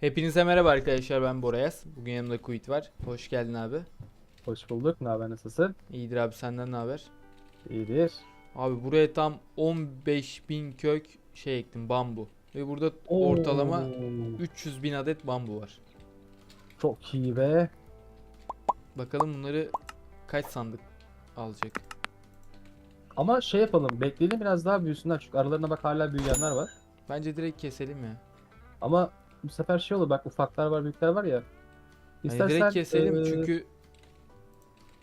Hepinize merhaba arkadaşlar ben Borayaz. Bugün yanımda Kuit var. Hoş geldin abi. Hoş bulduk. Ne haber nasılsın? İyidir abi senden ne haber? İyidir. Abi buraya tam 15.000 kök şey ektim bambu. Ve burada ortalama Oo, 300 bin adet bambu var. Çok iyi be. Bakalım bunları kaç sandık alacak. Ama şey yapalım. Bekleyelim biraz daha büyüsünler. Çünkü aralarına bak hala büyüyenler var. Bence direkt keselim ya. Ama bu sefer şey olur. Bak ufaklar var büyükler var ya. Hani direkt keselim eee, çünkü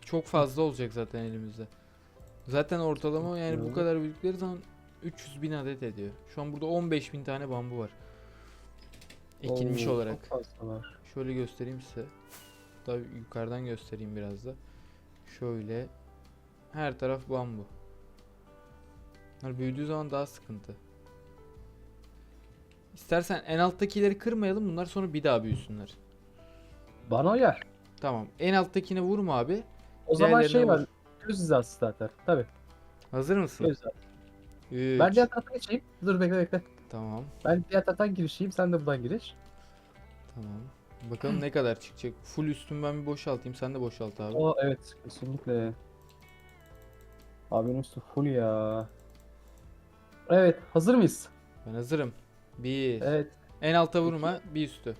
çok fazla olacak zaten elimizde. Zaten ortalama yani bu kadar büyükleri zaman 300 bin adet ediyor. Şu an burada 15 bin tane bambu var. Ekilmiş oo, olarak. Çok fazla var. Şöyle göstereyim size. Tabii yukarıdan göstereyim biraz da. Şöyle. Her taraf bambu. Bunlar büyüdüğü zaman daha sıkıntı. İstersen en alttakileri kırmayalım. Bunlar sonra bir daha büyüsünler. Bana uyar. Tamam. En alttakine vurma abi. O zaman şey Diğerlerine var. vur. Göz hizası zaten. Tabii. Hazır mısın? Göz hizası. Üç. Ben diğer taraftan geçeyim. Dur bekle bekle. Tamam. Ben diğer taraftan girişeyim. Sen de buradan giriş. Tamam. Bakalım ne kadar çıkacak. Full üstümü ben bir boşaltayım. Sen de boşalt abi. O evet. Kesinlikle. Abi üstü full ya. Evet. Hazır mıyız? Ben hazırım. Bir. Evet. En alta vurma. Bir üstü.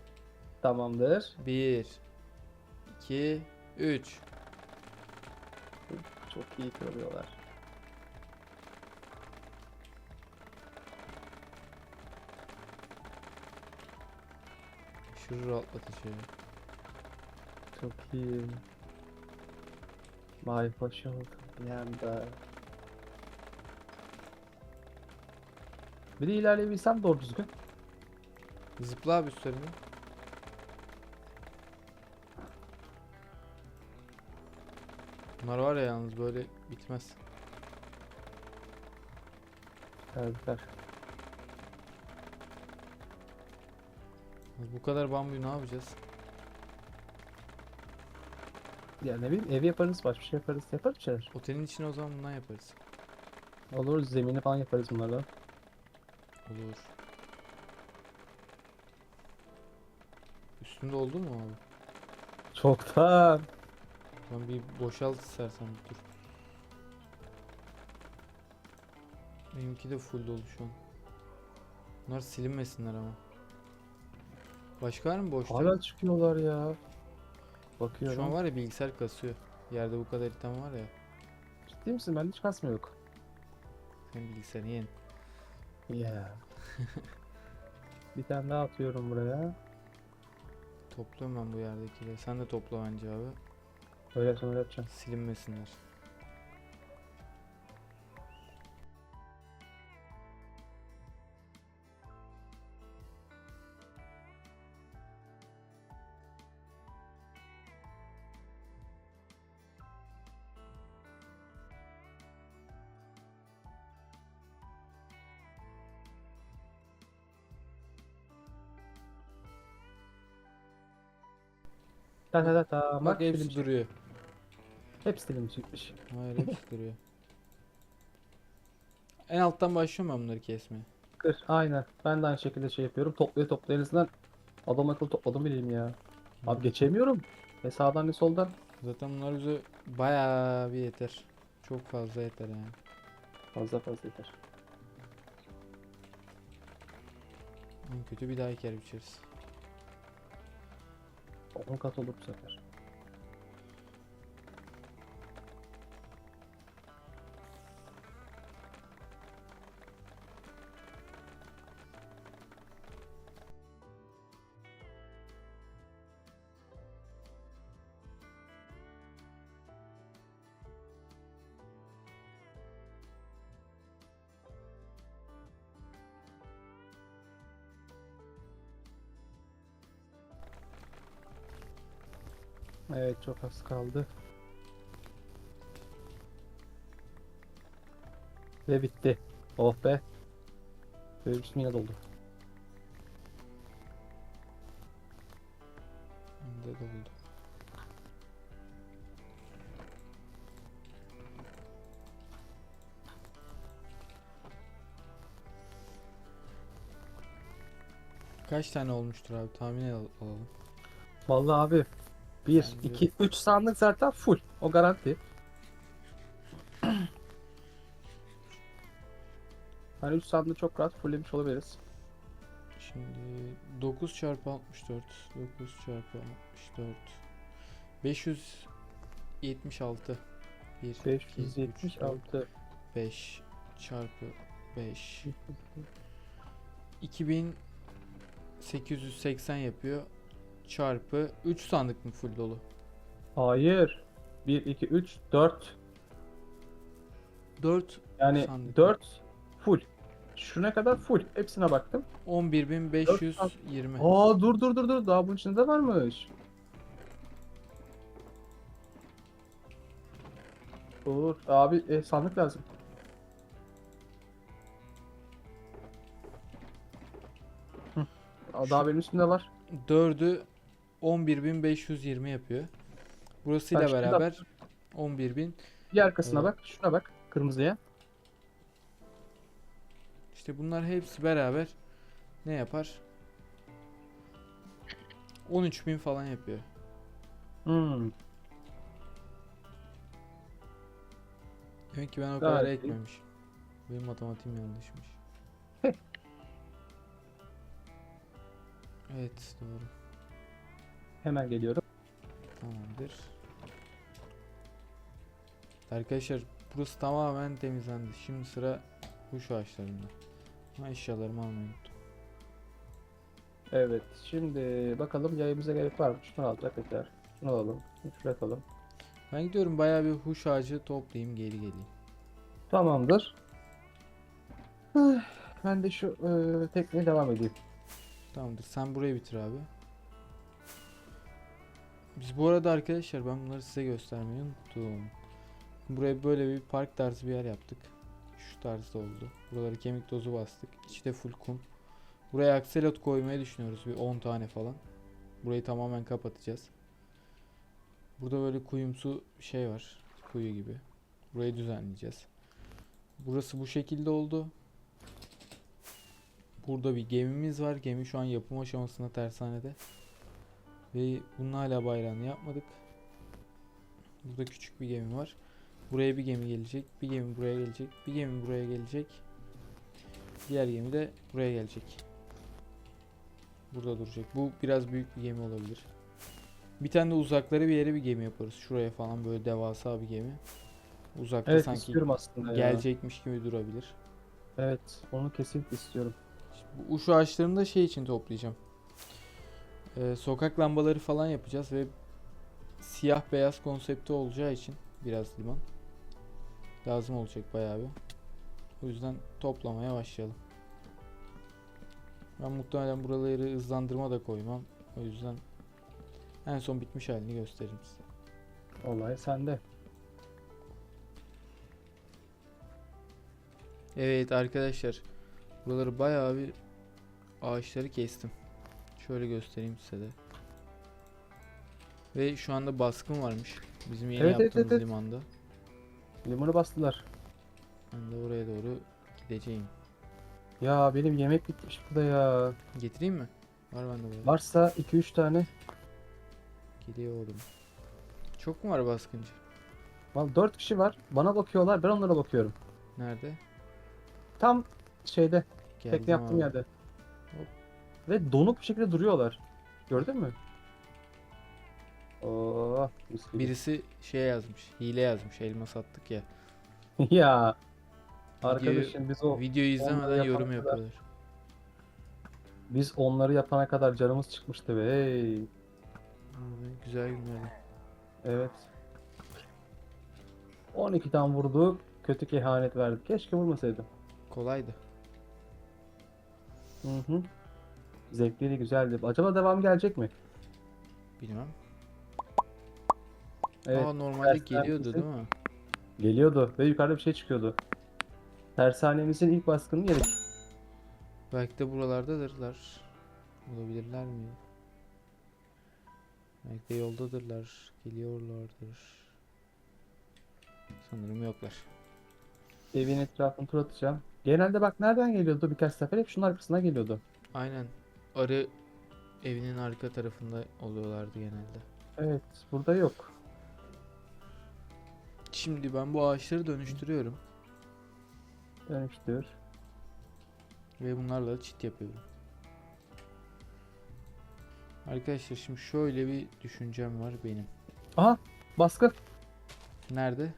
Tamamdır. Bir. iki, Üç. Çok iyi kırılıyorlar. Şunu rahatlatıcı. Çok iyi. Vay hoş oldu. Bir anda. Bir de ilerleyebilsem doğru düzgün. Zıpla abi üstlerine. Bunlar var ya yalnız böyle bitmez. Evet. Bu kadar bambuyu ne yapacağız? Ya ne bileyim ev yaparız, başka bir şey yaparız. Yaparız şeyler. Otelin içine o zaman bundan yaparız. Olur zemini falan yaparız bunlardan. Olur. Üstünde oldu mu abi? Çoktan. Ben bir boşalt istersen bir dur. Benimki de full dolu şu an. Bunlar silinmesinler ama. Başka var mı boşta? Hala çıkıyorlar ya. Şu an Bakıyorum. var ya bilgisayar kasıyor. Yerde bu kadar item var ya. Ciddi misin? Bende hiç kasma yok. Senin bilgisayarın yeni. Yeah. bir tane daha atıyorum buraya. Topluyorum ben bu yerdekileri. Sen de topla bence abi. Öyle sonra yapacağım. Silinmesinler. Ta ta ta ta. Bak film hepsi çıktı. duruyor. Hepsi film çıkmış. Hayır hepsi duruyor. En alttan başlıyorum ben bunları kesmeye. Kır. Aynen. Ben de aynı şekilde şey yapıyorum. Toplaya toplaya en azından adam akıllı topladım bileyim ya. Abi geçemiyorum. Ne sağdan ne soldan. Zaten bunlar bize bayağı bir yeter. Çok fazla yeter yani. Fazla fazla yeter. En kötü bir daha eker biçeriz. 10 kat olur bu sefer. Evet çok az kaldı. Ve bitti. Oh be. Böyle yine doldu. Bende doldu. Kaç tane olmuştur abi tahmin al- alalım. Vallahi abi 1, Bence- 2, 3 sandık zaten full. O garanti. Hani 3 sandığı çok rahat fulllemiş olabiliriz. Şimdi 9 çarpı 64 9 çarpı 64 576 1 576 5 çarpı 5 2880 yapıyor çarpı 3 sandık mı full dolu? Hayır. 1, 2, 3, 4. 4 Yani Sandık. 4 full. Şuna kadar full. Hepsine baktım. 11520 Aa dur dur dur dur. Daha bunun içinde de varmış. Dur. Abi e, sandık lazım. Hı. Daha benim üstümde var. 4'ü 11520 yapıyor. Burasıyla kilo? beraber 11000 Bir arkasına Evet. bak. Şuna bak. Kırmızıya. İşte bunlar hepsi beraber ne yapar? 13000 falan yapıyor. Hmm. Demek ki ben o kadar Gayet iyi. ekmemişim. Benim matematiğim yanlışmış. evet doğru. Hemen geliyorum. Tamamdır. Arkadaşlar burası tamamen temizlendi. Şimdi sıra kuş ağaçlarında. Ama eşyalarımı almayı unuttum. Evet. Şimdi bakalım yayımıza gerek var mı? Şunu alacak yeter. Şunu alalım. Şunu atalım. Ben gidiyorum bayağı bir huş ağacı toplayayım geri geleyim. Tamamdır. Ben de şu e, tekneye devam edeyim. Tamamdır. Sen burayı bitir abi. Biz bu arada arkadaşlar ben bunları size göstermeyi unuttum. Buraya böyle bir park tarzı bir yer yaptık. Şu tarzda oldu. Buraları kemik tozu bastık. İçte full kum. Buraya akselot koymayı düşünüyoruz. Bir 10 tane falan. Burayı tamamen kapatacağız. Burada böyle kuyumsu şey var. Kuyu gibi. Burayı düzenleyeceğiz. Burası bu şekilde oldu. Burada bir gemimiz var. Gemi şu an yapım aşamasında tersanede. Ve bunun hala bayrağını yapmadık. Burada küçük bir gemi var. Buraya bir gemi gelecek. Bir gemi buraya gelecek. Bir gemi buraya gelecek. Diğer gemi de buraya gelecek. Burada duracak. Bu biraz büyük bir gemi olabilir. Bir tane de uzakları bir yere bir gemi yaparız. Şuraya falan böyle devasa bir gemi. Uzakta Evet sanki aslında ya. gelecekmiş gibi durabilir. Evet onu kesinlikle istiyorum. Bu uç ağaçlarını da şey için toplayacağım. Ee, sokak lambaları falan yapacağız ve siyah beyaz konsepti olacağı için biraz liman lazım olacak bayağı bir. O yüzden toplamaya başlayalım. Ben muhtemelen buraları hızlandırma da koymam. O yüzden en son bitmiş halini gösteririm size. Olay sende. Evet arkadaşlar. Buraları bayağı bir ağaçları kestim. Şöyle göstereyim size de. Ve şu anda baskın varmış. Bizim yeni Evet, evet, yaptığımız evet. limanda. Limanı bastılar. Ben de oraya doğru gideceğim. Ya benim yemek bitmiş burada ya. Getireyim mi? Var bende böyle. Varsa 2-3 tane. Geliyorum. Çok mu var baskıncı? Vallahi 4 kişi var. Bana bakıyorlar. Ben onlara bakıyorum. Nerede? Tam şeyde. Geldim Tekne yaptığım abi. yerde. Ve donuk bir şekilde duruyorlar. Gördün mü? Oo, mis gibi. Birisi şey yazmış. Hile yazmış. Elma sattık ya. ya. Arkadaşım biz o Videoyu izlemeden yorum kadar- yapıyorlar. biz onları yapana kadar canımız çıkmıştı be. Hey. Abi, güzel günlerdi. Evet. 12 tane vurdu. Kötü kehanet verdi. Keşke vurmasaydım. Kolaydı. Hı hı. Zevkliydi, güzeldi. Acaba devam gelecek mi? Bilmem. Evet. Aa normalde geliyordu değil mi? Geliyordu ve yukarıda bir şey çıkıyordu. Tersanemizin ilk baskını yedik. Belki de buralardadırlar. Olabilirler mi? Belki de yoldadırlar. Geliyorlardır. Sanırım yoklar. Evin etrafını tur atacağım. Genelde bak nereden geliyordu birkaç sefer hep şunun arkasına geliyordu. Aynen. Arı evinin arka tarafında oluyorlardı genelde. Evet, burada yok. Şimdi ben bu ağaçları dönüştürüyorum Dönüştür. ve bunlarla çit yapıyorum. Arkadaşlar şimdi şöyle bir düşüncem var benim. Aha, baskı. Nerede?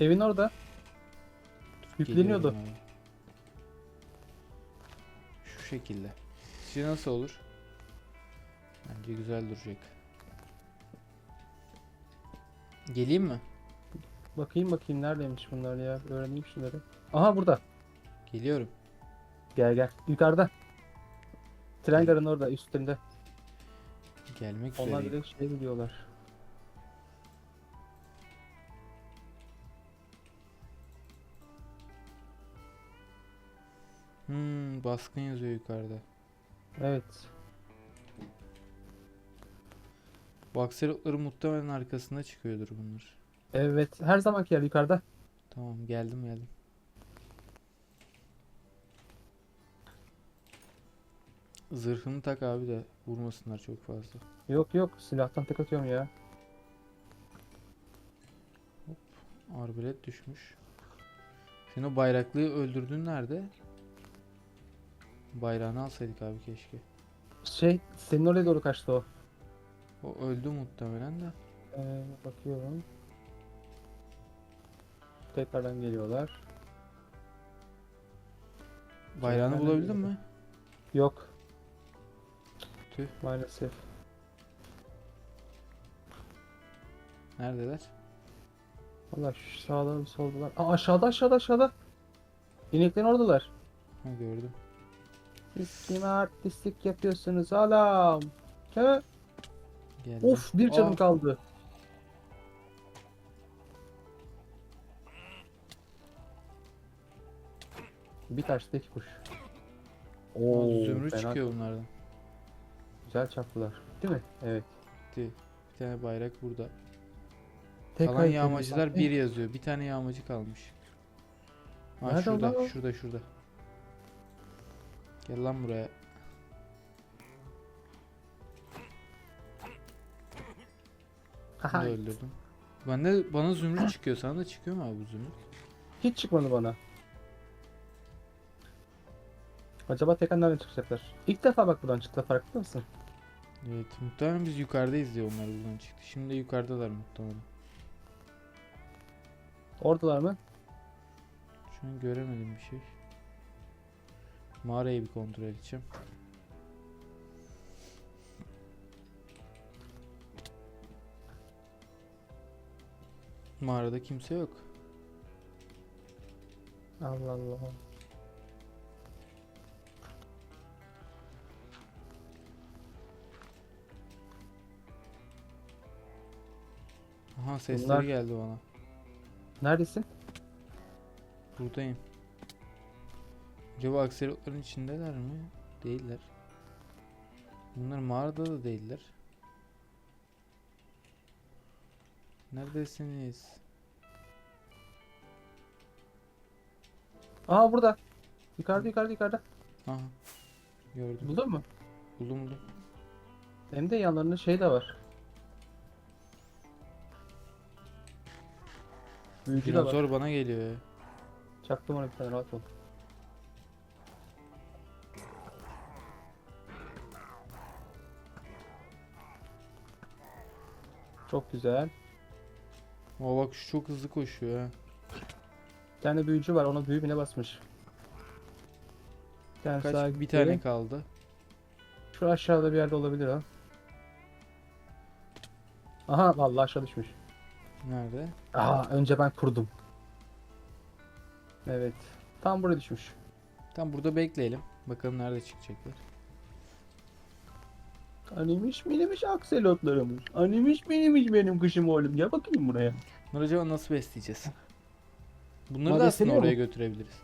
Evin orada. Yükleniyordu. Şu şekilde. Sizce nasıl olur? Bence güzel duracak. Geleyim mi? Bakayım bakayım neredeymiş bunlar ya. Öğreneyim şunları. Aha burada. Geliyorum. Gel gel. Yukarıda. Tren garının orada üstünde. Gelmek Onlar üzereyim. direkt şey gidiyorlar. Hmm, baskın yazıyor yukarıda. Evet. Bu akselotların muhtemelen arkasında çıkıyordur bunlar. Evet. Her zamanki yer yukarıda. Tamam geldim geldim. Zırhını tak abi de vurmasınlar çok fazla. Yok yok. Silahtan tek atıyorum ya. Arbelet düşmüş. Senin o bayraklıyı öldürdün nerede? Bayrağını alsaydık abi keşke. Şey senin oraya doğru kaçtı o. O öldü muhtemelen de. Ee, bakıyorum. Tekrardan geliyorlar. Bayrağını bulabildin geliyor. mi? Yok. Tüh. Maalesef. Neredeler? Valla şu sağda bir soldalar. Aa aşağıda aşağıda aşağıda. İneklerin oradalar. Ha gördüm. Siz kime artistlik yapıyorsunuz oğlum? He? Geldim. Of bir canım Aa, kaldı. Bir taşta iki kuş. Oo, zümrüt fena çıkıyor bunlardan. Güzel çarptılar. Değil mi? Evet. Gitti. Bir tane bayrak burada. Tek Kalan yağmacılar bir yazıyor. Bir tane yağmacı kalmış. Ha Nerede şurada, o? şurada, şurada. Gel lan buraya. Bunu Aha, da öldürdüm. Ben de bana zümrüt çıkıyor. Sana da çıkıyor mu abi bu zümrüt? Hiç çıkmadı bana. Acaba tekrar nereden çıkacaklar? İlk defa bak buradan çıktı farkında mısın? Evet. Muhtemelen biz yukarıdayız diye onlar buradan çıktı. Şimdi de yukarıdalar muhtemelen. Oradalar mı? Şu an göremedim bir şey. Mağarayı bir kontrol edeceğim. Mağarada kimse yok. Allah Allah. Aha sesleri Bunlar- geldi bana. Neredesin? Buradayım. Acaba akselotların içindeler mi? Değiller. Bunlar mağarada da değiller. Neredesiniz? Aa burada. Yukarıda yukarıda yukarıda. Aha. Gördüm. Buldun mu? Buldum buldum. Hem de yanlarında şey de var. Büyücü de var. Dinozor bana geliyor. Çaktım ona bir tane rahat ol. Çok güzel. Aa bak şu çok hızlı koşuyor ha. Bir tane büyücü var ona büyü bile basmış. Bir tane Kaç sağa bir tane kaldı. Şu aşağıda bir yerde olabilir ha. Aha vallahi aşağı düşmüş. Nerede? Aa önce ben kurdum. Evet. Tam buraya düşmüş. Tam burada bekleyelim. Bakalım nerede çıkacaklar. Animmiş minimiş akselotlarımız. Animmiş minimiş benim kışım oğlum. Gel bakayım buraya. Bunları acaba nasıl besleyeceğiz? Bunları Bunlar da aslında besleniyor oraya mu? götürebiliriz.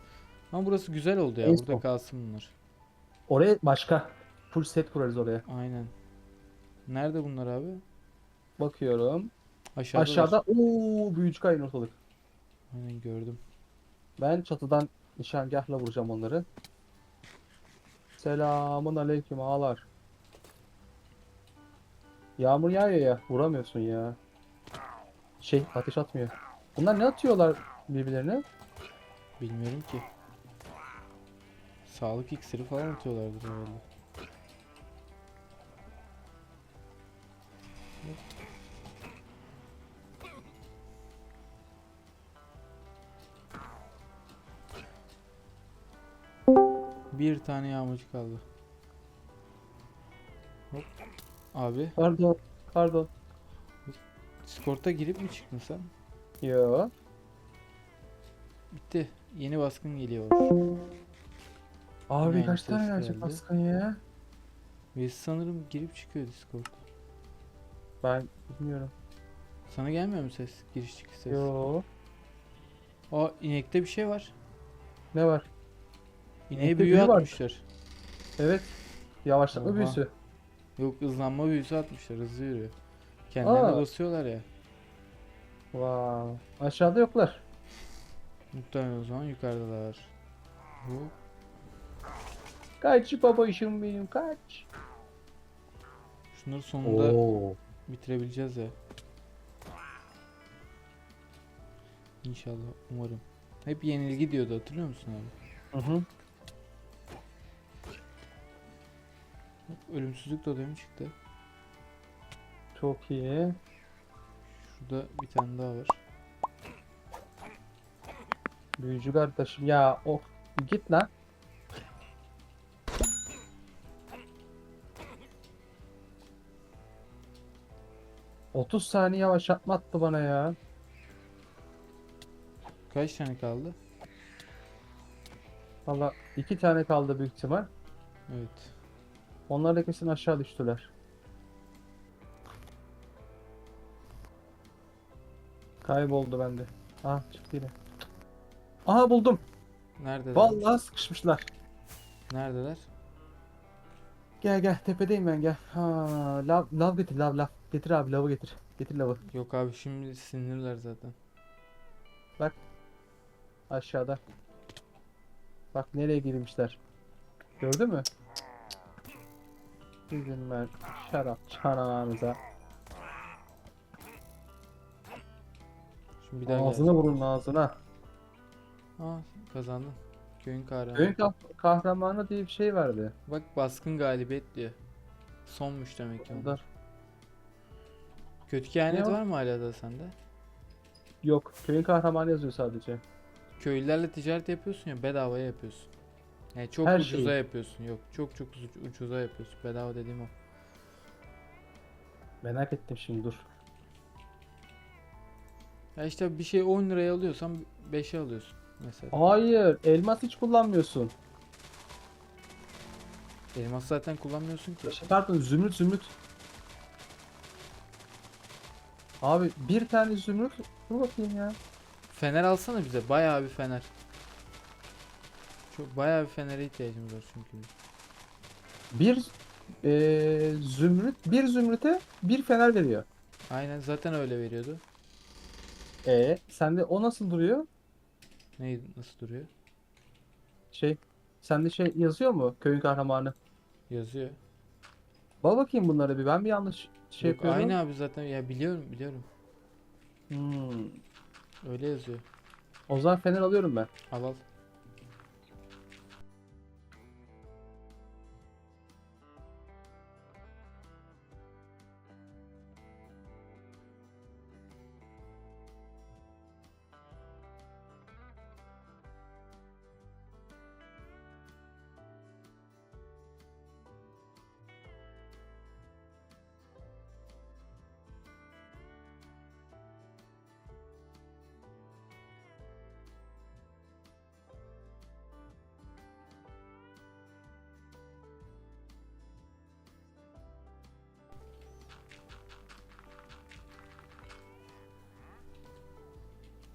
Ama burası güzel oldu ya. En Burada son. kalsın bunlar. Oraya başka. Full set kurarız oraya. Aynen. Nerede bunlar abi? Bakıyorum. Aşağıda. Aşağıda ooo büyücü kayın ortalık. Aynen gördüm. Ben çatıdan nişangahla vuracağım onları. Selamun aleyküm ağalar. Yağmur yağıyor ya. Vuramıyorsun ya. Şey ateş atmıyor. Bunlar ne atıyorlar birbirlerine? Bilmiyorum ki. Sağlık iksiri falan atıyorlardır herhalde. Bir tane yağmacı kaldı. Hop. Abi, Pardon. Pardon. Discord'a girip mi çıktın sen? Yo. Bitti. Yeni baskın geliyor. Abi kaç tane ses gelecek geldi. baskın ya? Ve sanırım girip çıkıyor Discord. Ben bilmiyorum. Sana gelmiyor mu ses? Giriş çıkış ses. Yo. Aa inekte bir şey var. Ne var? İneğe İnekte büyü büyü var. atmışlar. Evet. Yavaşlatma Oha. büyüsü. Yok hızlanma büyüsü atmışlar. Hızlı yürüyor. Kendilerine Aa. basıyorlar ya. Wow. Aşağıda yoklar. Muhtemelen o zaman yukarıdalar. Hop. Kaç baba işim benim kaç. Şunları sonunda Oo. bitirebileceğiz ya. İnşallah. Umarım. Hep yenilgi diyordu hatırlıyor musun abi? Hı hı. Ölümsüzlük totemi çıktı. Çok iyi. Şurada bir tane daha var. Büyücü kardeşim ya oh git lan. Otuz saniye yavaşlatma attı bana ya. Kaç tane kaldı? Valla iki tane kaldı büyük ihtimal. Evet. Onlar da kesin aşağı düştüler. Kayboldu bende. Ah çıktı yine. Aha buldum. Neredeler? Vallahi sıkışmışlar. Neredeler? Gel gel tepedeyim ben gel. Ha, lav, lav getir lav lav. Getir abi lavı getir. Getir lavı. Yok abi şimdi sinirler zaten. Aşağıda. Bak nereye girmişler. Gördün mü? Bizim ben şarap çanağınıza. Şimdi bir daha Ağzına vurun ağzına. Aa kazandın. Köyün kahramanı. Köyün kah- kahramanı diye bir şey vardı. Bak baskın galibiyet diyor. Sonmuş demek ki. onlar. Onlar. Kötü kehanet Ne o? var mı hala da sende? Yok. Köyün kahramanı yazıyor sadece. Köylülerle ticaret yapıyorsun ya bedavaya yapıyorsun. Yani çok Her ucuza şeyi. yapıyorsun. Yok çok çok ucu- ucuza yapıyorsun. Bedava dediğim o. Merak ettim şimdi dur. Ya işte bir şey 10 liraya alıyorsan 5'e alıyorsun mesela. Hayır. Elmas hiç kullanmıyorsun. Elmas zaten kullanmıyorsun ki. Şey, Pardon zümrüt zümrüt. Abi bir tane zümrüt. Dur bakayım ya. Fener alsana bize. Bayağı bir fener. Çok bayağı bir fenere ihtiyacımız var çünkü. Bir eee zümrüt bir zümrüte bir fener veriyor. Aynen zaten öyle veriyordu. E sende o nasıl duruyor? Neydi nasıl duruyor? Şey sende şey yazıyor mu köyün kahramanı? Yazıyor. Bak bakayım bunlara bir ben bir yanlış şey Yok, yapıyorum. aynı abi zaten ya biliyorum biliyorum. Hmm. Öyle yazıyor. O zaman fener alıyorum ben. Al al.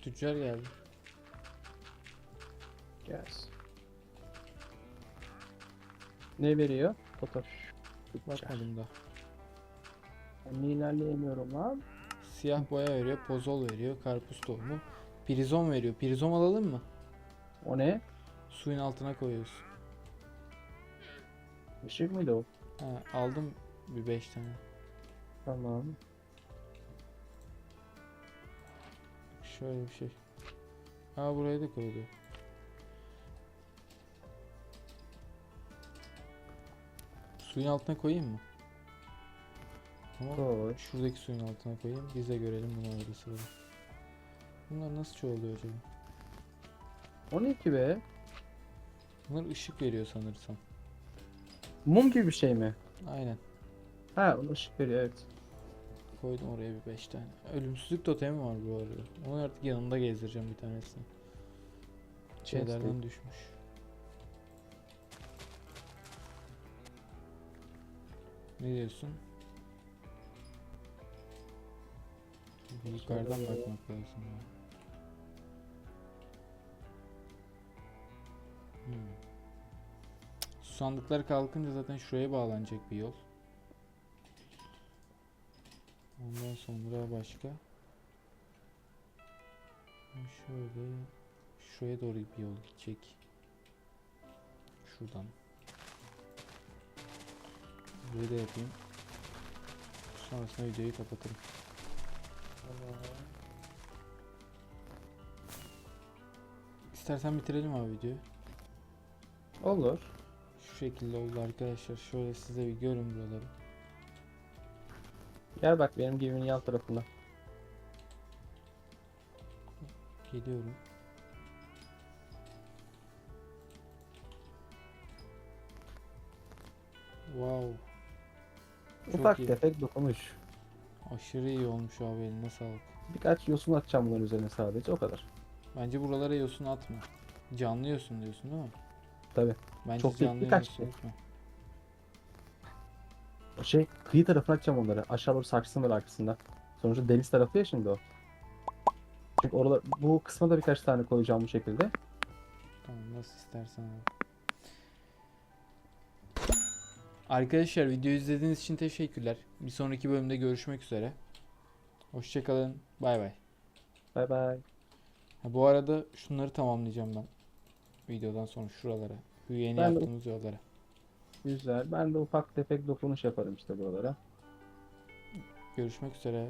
Tüccar geldi. Yes. Ne veriyor? Fotoş. Bakmadım da. Ben niye ilerleyemiyorum lan? Siyah boya veriyor, pozol veriyor, karpuz tohumu. Prizon veriyor. Prizon alalım mı? O ne? Suyun altına koyuyoruz. Işık mıydı o? Ha, aldım bir 5 tane. Tamam. Şöyle bir şey. Ha buraya da koydu. Suyun altına koyayım mı? Ama Koy. şuradaki suyun altına koyayım. Biz de görelim bunu arada sırada. Bunlar nasıl çoğalıyor acaba? O ne ki be? Bunlar ışık veriyor sanırsam. Mum gibi bir şey mi? Aynen. Ha, ışık veriyor evet. Koydum oraya bir 5 tane. Ölümsüzlük totemi var bu arada. Onu artık yanımda gezdireceğim bir tanesini. Şeylerden düşmüş. Ne diyorsun? Bir yukarıdan bakmak lazım ya. Hmm. Su sandıkları kalkınca zaten şuraya bağlanacak bir yol. Ondan sonra başka. Şöyle şuraya doğru bir yol gidecek. Şuradan. Burayı da yapayım. Sonrasında videoyu kapatırım. İstersen bitirelim abi videoyu. Olur. Şu şekilde oldu arkadaşlar. Şöyle size bir görün buraları. Gel bak benim gemimin yan tarafına. Geliyorum. Wow. Çok Ufak iyi. tefek dokunuş. Aşırı iyi olmuş abi eline sağlık. Birkaç yosun atacağım bunların üzerine sadece o kadar. Bence buralara yosun atma. Canlı yosun diyorsun değil mi? Tabi. Bence Çok canlı birkaç yosun şey. atma. Şey kıyı tarafına atacağım onları. Aşağı doğru böyle arkasında. Sonuçta deniz tarafı ya şimdi o. Çünkü orada bu kısma da birkaç tane koyacağım bu şekilde. Tamam nasıl istersen abi. Arkadaşlar videoyu izlediğiniz için teşekkürler. Bir sonraki bölümde görüşmek üzere. Hoşçakalın. Bay bay. Bay bay. Ha, bu arada şunları tamamlayacağım ben. Videodan sonra şuralara. Şu yeni Ben de- yaptığımız yollara. Güzel. Ben de ufak tefek dokunuş yaparım işte buralara. Görüşmek üzere.